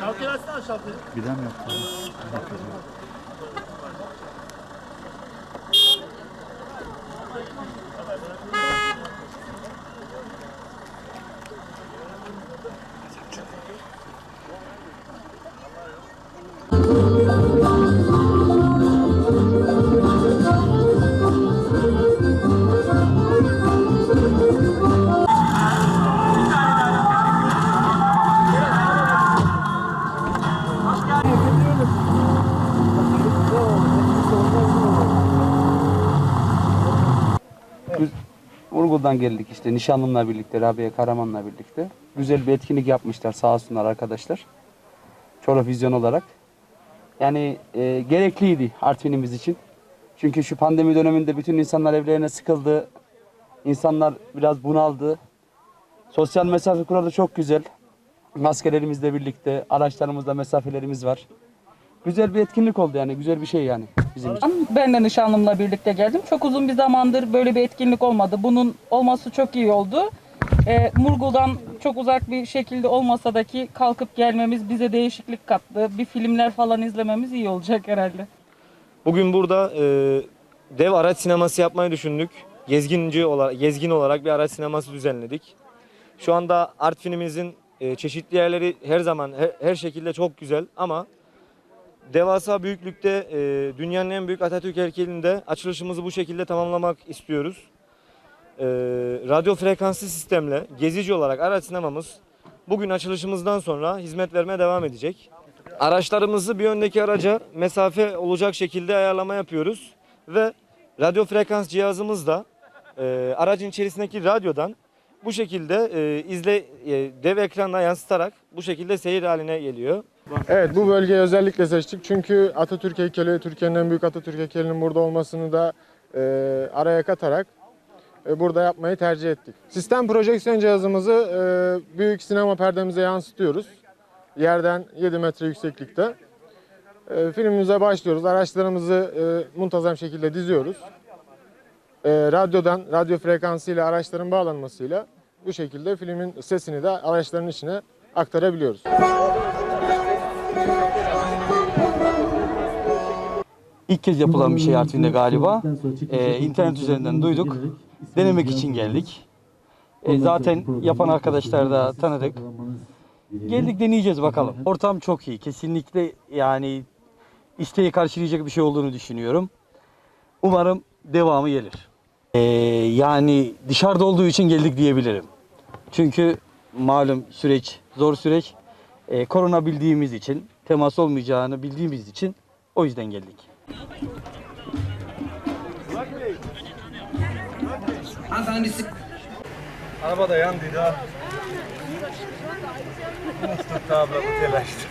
Şalkı versene şalkı. Bilem yok. Urgul'dan geldik işte nişanlımla birlikte, Rabia Karaman'la birlikte. Güzel bir etkinlik yapmışlar sağ olsunlar arkadaşlar. Çoruh Vizyon olarak. Yani e, gerekliydi Artvin'imiz için. Çünkü şu pandemi döneminde bütün insanlar evlerine sıkıldı. İnsanlar biraz bunaldı. Sosyal mesafe kuralı çok güzel. Maskelerimizle birlikte, araçlarımızda mesafelerimiz var. Güzel bir etkinlik oldu yani, güzel bir şey yani bizim için. Ben de nişanlımla birlikte geldim. Çok uzun bir zamandır böyle bir etkinlik olmadı. Bunun olması çok iyi oldu. Ee, Murgul'dan çok uzak bir şekilde olmasa da ki kalkıp gelmemiz bize değişiklik kattı. Bir filmler falan izlememiz iyi olacak herhalde. Bugün burada e, dev araç sineması yapmayı düşündük. Gezginci olarak, gezgin olarak bir araç sineması düzenledik. Şu anda Artvin'imizin e, çeşitli yerleri her zaman her, her şekilde çok güzel ama devasa büyüklükte e, dünyanın en büyük Atatürk heykelinde açılışımızı bu şekilde tamamlamak istiyoruz. E, radyo frekanslı sistemle gezici olarak araç sinemamız bugün açılışımızdan sonra hizmet vermeye devam edecek. Araçlarımızı bir öndeki araca mesafe olacak şekilde ayarlama yapıyoruz ve radyo frekans cihazımız da e, aracın içerisindeki radyodan bu şekilde e, izle e, dev ekranla yansıtarak bu şekilde seyir haline geliyor. Evet bu bölgeyi özellikle seçtik çünkü Atatürk heykeli, Türkiye'nin en büyük Atatürk heykelinin burada olmasını da e, araya katarak e, burada yapmayı tercih ettik. Sistem projeksiyon cihazımızı e, büyük sinema perdemize yansıtıyoruz. Yerden 7 metre yükseklikte. E, filmimize başlıyoruz. Araçlarımızı e, muntazam şekilde diziyoruz. E, radyodan, radyo frekansıyla araçların bağlanmasıyla bu şekilde filmin sesini de araçların içine aktarabiliyoruz. İlk kez yapılan bir şey Artvin'de galiba. Ee, internet üzerinden duyduk. Denemek için geldik. Ee, zaten yapan arkadaşlar da tanıdık. Geldik deneyeceğiz bakalım. Ortam çok iyi. Kesinlikle yani isteği karşılayacak bir şey olduğunu düşünüyorum. Umarım devamı gelir. Ee, yani dışarıda olduğu için geldik diyebilirim. Çünkü malum süreç zor süreç. Ee, korona bildiğimiz için, temas olmayacağını bildiğimiz için o yüzden geldik. Araba da yandı da. Mustafa abla telaştı.